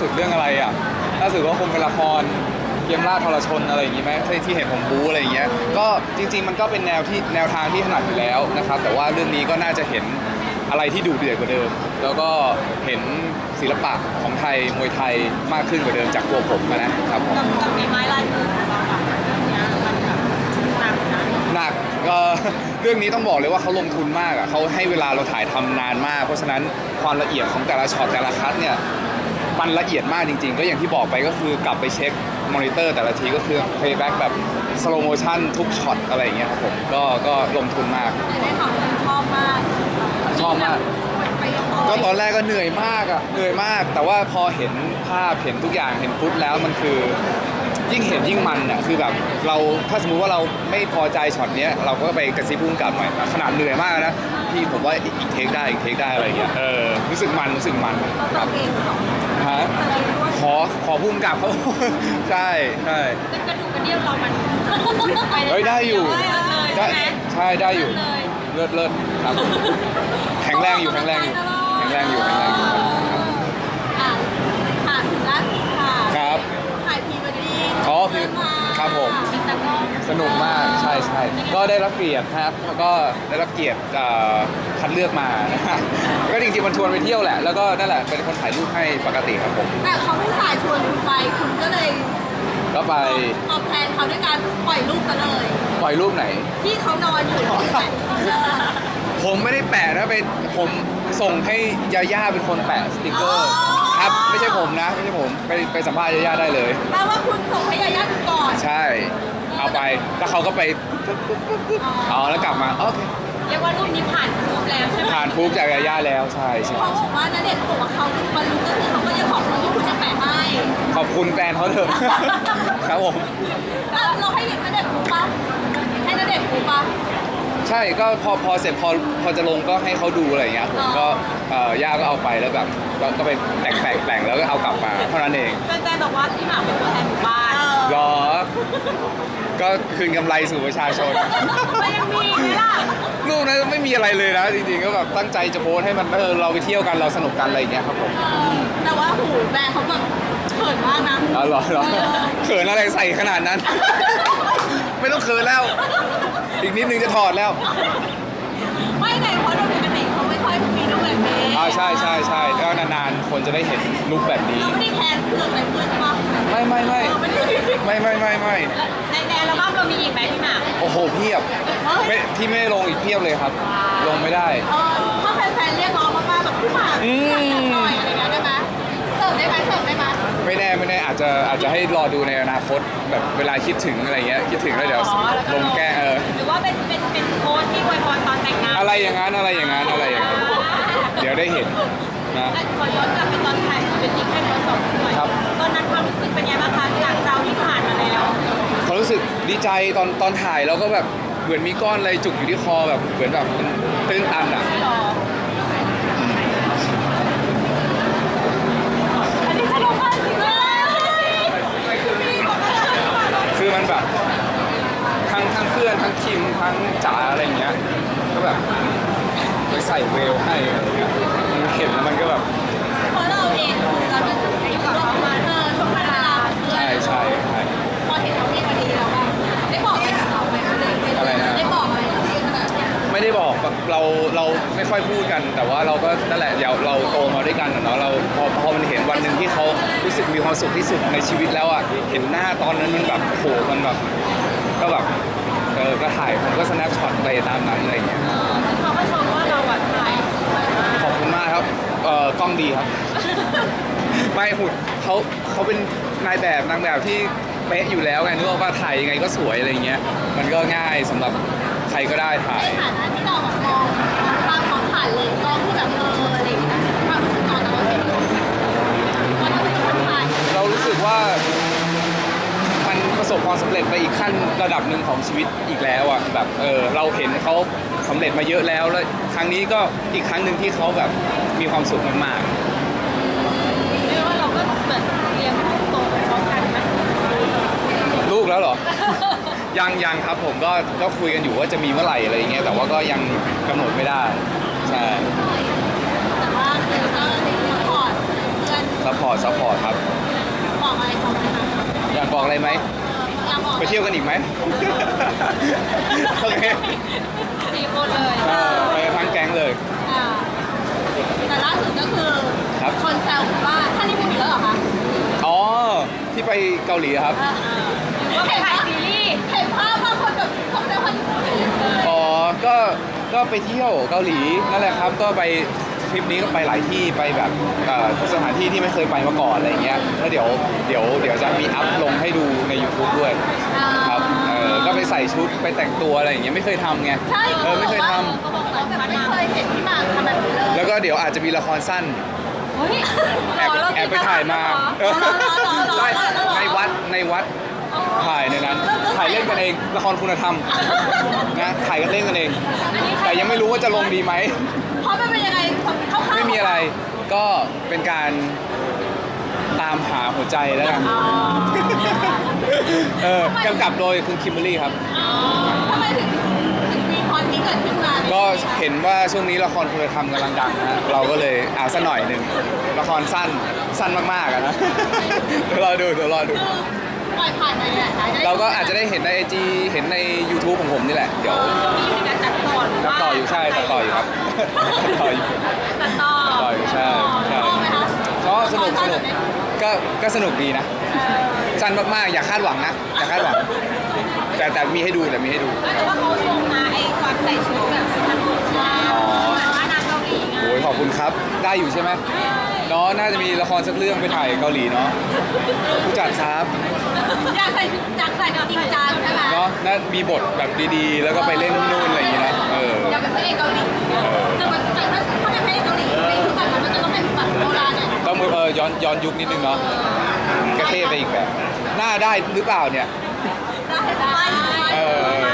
สุดเรื่องอะไรอะล่าสุดก็คงเป็นละครเกมล่าทรชนอะไรอย่างงี้ไหมที่ที่เห็นผมบู๊อะไรอย่างเงี้ยก็จริง ๆ มันก็เป็นแนวที่แนวทางที่ถนัดอยู่แล้วนะครับแต่ว่าเรื่องนี้ก็น่าจะเห็นอะไรที่ดูเดือดกว่าเดิม แล้วก็เห็นศิลปะของไทยมวยไทยมากขึ้นกว่าเดิมจากตัวผมนะครับผมกับกับฝีไม้ลายมือของเราค่ะเรื่องเนี้ยมันแบบหนักนะหนักเอ่อเรื่องนี้ต้องบอกเลยว่าเขาลงทุนมากอะเขาให้เวลาเราถ่ายทำนานมาก เพราะฉะนั้นความละเอียดของแต่ละช็อตแต่ละคัดเนี่ย มันละเอียดมากจริง ๆ ก็อย่างที่บอกไปก็คือกลับไปเช็คมอนิเตอร์แต่ละทีก็คือ playback แบบ slow motion ทุกช็อตอะไรอย่างเงี้ยครับผมก็ก็ลงทุนมาก แต่ได้ข่าวว่าชอบมากชอบมาก ไปต่ก็ตออนแรกก็เหนื่อยมากอะเหนื่อยมาก แต่ว่าพอเห็นภาพเห็นทุกอย่างเห็นฟุตแล้วมันคือ ยิ่งเห็นยิ่งมันอะคือแบบเราถ้าสมมุติว่าเราไม่พอใจช็อตเนี้ยเราก็ไปกระซิบพุ่งกลับหน่อยขนาดเหนื่อยมากนะพี่ผมว่าอีกอีกเทคได้อีกเทคได้อะไรอย่างเงี้ยเออรู้สึกมันรู้สึกมันคเรารับเองเหรอฮะเราเองด้วยขอขอพุ่งกลับเขาใช่ใช่เป็นกระดูกกระเดี่ยวเรามันเฮ้ยได้อยู่ได้ได้ใช่ไหมใช่ได้อยู่เลยเลิศเลิศครับ แข็งแรงอยู่แข็งแรงอยู่แข็งแรงอยู่แข็งแรงอยู่ครับ อะอะถึงล่าสุดค่ะ ครับ ถ่ายพรีเวดดิ้ง อ๋อเพื่อนมาครับผม เป็นตากล้องสนุกมากใช่ใช่ก็ได้รับเกียรติครับแล้วก็ได้รับเกียรติเอ่อคัดเลือกมานะฮะก็จริงๆมันชวนไปเที่ยวแหละ แล้วก็นั่นแหละเป็นคนถ่ายรูปให้ปกติครับผมแต่เขาผู้สายชวนคุณไปคุณก็เลยก็ไปตอบแทนเขาด้วยการปล่อยรูปกันเลยปล่อยรูปไหน ที่เขานอนอยู่ที่ไหนเออผมไม่ได้แปะนะเป็นผมส่งให้ยาย่าเป็นคนแปะสติกเกอร์ อ๋อ ครับไม่ใช่ผมนะไม่ใช่ผมไปไปสัมภาษณ์ยาย่าได้เลย แปลว่าคุณส่งให้ยาย่าดูก่อนใช่ เอาไปแล้วเขาก็ไปปุ๊บปุ๊บปุ๊บปุ๊บอ๋อแล้วกลับมาโอเคเรียกว่ารูปนี้ผ่านรูปแล้วใช่ไหมผ่านปุ๊บจากยาย่าแล้วใช่ใช่เขาบอกว่าณเดชน์เขาบอกว่าเขามารู้ก็คือเขาก็ยังขอบคุณที่คุณจะแปะให้ขอบคุณแฟนเขาเถอะ ครับผม แล้วเราให้ณเดชน์รู้ปะให้ณเดชน์รู้ปะ ใช่ก็พอพอเสร็จพอพอจะลงก็ให้เขาดูอะไรอย่างเงี้ยผมอ๋อก็เอ่อย่าก็เอาไปแล้วแบบก็ก็ไปแต่งแต่งแต่งแล้วก็เอากลับมาเท่านั้นเองแฟนๆบอกว่าพี่หมากเป็นตัวแทนหมู่บ้านรอ ก็คืนกำไรสู่ประชาชนก็ยังมีไหมล่ะรูปนั้นไม่มีอะไรเลยนะจริงๆก็แบบตั้งใจจะโพสต์ให้มันเออเราไปเที่ยวกันเราสนุกกันอะไรอย่างเงี้ยครับผมเออแต่ว่าหูแบรนด์เขาแบบเขินมากนะ อ๋อเหรอเหรอเออเขินอะไรใส่ขนาดนั้น ไม่ต้องเขินแล้ว อีกนิดนึงจะถอดแล้ว ไม่ไงเพราะโดยปกติเขาไม่ค่อยมีรูปแบบนี้อ่าใช่ใช่ใช่ก็นานๆ คนจะได้เห็นลุคแบบนี้ เราไม่ได้แทนเพื่อนอะไรเพื่อนใช่ปะไม่ไม่ไม่เออไม่ได้ไม่ไม่ไม่ไม่ในในอัลบั้มเรามีอีกไหมพี่หมากโอ้โหเพียบไม่ที่ไม่ได้ลงอีกเพียบเลยครับ ลงไม่ได้ เออ อาจจะอาจจะให้รอดูในอนาคตแบบเวลาคิดถึงอะไรเงี้ยคิดถึงแล้วเดี๋ยวอ๋อแล้วก็ลงแก้เออหรือว่าเป็นเป็นเป็นโค้ดที่อวยพรตอนแต่งงานอะไรอย่างนั้นอะไรอย่างนั้นอะไรอย่างนั้นเดี๋ยวได้เห็นนะขอย้อนกลับไปตอนถ่ายเป็นอีกแค่ตอนสองหน่อยครับตอนนั้นความรู้สึกเป็นไงบ้างคะหลังเราที่ผ่านมาแล้วความรู้สึกดีใจตอนตอนถ่ายแล้วก็แบบเหมือนมีก้อนอะไรจุกอยู่ที่คอแบบเหมือนแบบมันตื้นตันอะ ไม่รออันนี้สนุกมากจริงเลย คือมันแบบทั้งทั้งเพื่อนทั้งคิมทั้งจ๋าอะไรเงี้ยก็แบบไปใส่เวลให้อะไรเงี้ยมันเห็นแล้วมันก็แบบ เพราะเราเองเราจะอยู่กับเขามาเออช่วงเวลา ใช่ใช่ใช่ พอเห็นเราที่วันนี้เราแบบได้บอกไหมเราไหม อะไรนะ ได้บอกไหมที่ขนาดเนี้ย ไม่ได้บอกแบบเราเราไม่ ค่อยพูดกัน แต่ว่าเราก็นั่นแหละเดี๋ยวเราโตมาด้วยกันอะเนาะเราพอพอมันเห็นวันหนึ่งที่เขารู้สึกมีความสุขที่สุดในชีวิตแล้วอะเห็นหน้าตอนนั้นมันแบบโหมันแบบก็แบบเออก็ถ่ายผมก็ snap shot ไปตามนั้นอะไรอย่างเงี้ยเออซึ่งเขาก็ชมว่าเราอะถ่ายสวยมากขอบคุณมากครับเอ่อกล้องดีครับไม่หุ่นเขาเขาเป็นนายแบบนางแบบที่เป๊ะอยู่แล้วไงนึกว่าถ่ายยังไงก็สวยอะไรอย่างเงี้ย มันก็ง่ายสำหรับใครก็ได้ถ่ายในฐานะที่เราแบบมอง องที่แบบเอออะไรอย่างเงี้ยความรู้สึกตอนนั้นเราเป็นตอนนั้นเป็นคนถ่ายเรารู้สึกว่ามันประสบความสำเร็จไปอีกขั้นระดับหนึ่งของชีวิตอีกแล้วอะแบบเออเราเห็นเขาสำเร็จมาเยอะแล้วแล้ว ครั้งนี้ก็อีกครั้งหนึ่งที่เขาแบบมีความสุขมากเรียกว่าเราก็เหมือนเรียนลูกโตไปพร้อมกันไหมๆ ลูกแล้วเหรอ ยังยังครับผมก็ก็คุยกันอยู่ว่าจะมีเมื่อไหร่อะไรอย่างเงี้ยแต่ว่าก็ยังกำหนดไม่ได้ ใช่แต่ว่าคือก็ซัพพอร์ตเพื่ซัพพอร์ตซัพพอร์ตครับ บอกอะไรเขาไหมคะอยากบอกอะไรไหม อยากบอกไปเที่ยวกันอีกไหม โอเคสี่คนเลยเออไปทั้งแก๊งเลย อ่าแต่ล่าสุดก็คือครับ คนแซวว่าท่านนี้พูดอีกแล้วเหรอคะอ๋อ ที่ไปเกาหลีครับว่าเห็นถ่ายซีรีส์เห็นภาพบางคนแบบคนแซวคนอื่นเลยอ๋อ ก็ ก็ไปเที่ยวเกาหลีนั่นแหละครับ ก็ไปทริปนี้ก็ไปหลายที่ไปแบบเอ่อสถานที่ที่ไม่เคยไปมาก่อนอะไรเงี้ยแล้วเดี๋ยวเดี๋ยวเดี๋ยวจะมีอัพลงให้ดูใน YouTube ด้วยครับเออก็ไปใส่ชุดไปแต่งตัวอะไรอย่างเงี้ยไม่เคยทำไงใช่เออไม่เคยทเขาบอกว่าแบบไม่เคยเห็นพี่หมากทำแบบนี้เลยำแล้วก็เดี๋ยวอาจจะมีละครสั้น เฮ้ยแอบแอบไปถ่ายมาใช่ในวัดในวัด ถ่ายในนั้น ถ่ายเล่นกันเอง ละครคุณธรรมนะถ่ายกันเล่นกันเองแต่ยังไม่รู้ว่าจะลงดีไหม เพราะมันเป็นยังไงเข้าๆไม่มีอะไร ก็เป็นการตามหาหัวใจแล้วกัน อ๋อเออกำกับโดยคุณคิมเบอรรี่ครับ อ๋อทำไมถึงถึงมีพรนี้เกิดขึ้นมาก็เห็นว่าช่วงนี้ละครคุณธรรมกำลังดังนะฮะเราก็เลยเอาสักหน่อยหนึ่งละครสั้นสั้นมากๆอะนะ เดี๋ยวรอดูเดี๋ยวรอดู คือปล่ อยผ่านไปแหละได้เราก็อาจจะได้เห็นในไอจีเห็นใน YouTube ของผมนี่แหละ เดี๋ยวช่วงนี้อยู่ในการตัดต่อหรือตัดว่าต่ออยู่ใช่ตัดต่ออยู่ครับตัดต่ออยู่ ตัดต่อตัดต่ออยู่ใช่ใช่ ชอบไหมคะก็สนุกสนุกก็ก็สนุกดีนะเออสั้นมากๆ อย่าคาดหวังนะ อย่าคาดหวัง แต่แต่มีให้ดูแต่มีให้ดูแต่ว่าเขาชมนะไอ้ความใส่ชุดแบบทันโบราณอ๋อแต่ว่านางเกาหลีไง โอ้ยขอบคุณครับ ได้อยู่ใช่ไหมเนาะน่าจะมีละครสักเรื่องไปถ่ายเกาหลีเนาะผู้จัดครับ อยากใส่อยากใส่แบบจริงจังใช่ไหมเนาะน่ามีบทแบบดีๆ แล้วก็ไปเล่นที่นู่นอะไรอย่างเงี้ยนะเออ อยากเป็นพระเอกเกาหลีแต่ว่าแต่ถ้าถ้าเป็นพระเอกเกาหลีในทุกแบบมันจะต้องเป็นแบบโบราณเนี่ยต้องเออย้อนย้อนยุคนิดนึงเนาะก็เท่ไปอีกแบบหน้าได้หรือเปล่าเนี่ย ได้ได้เออ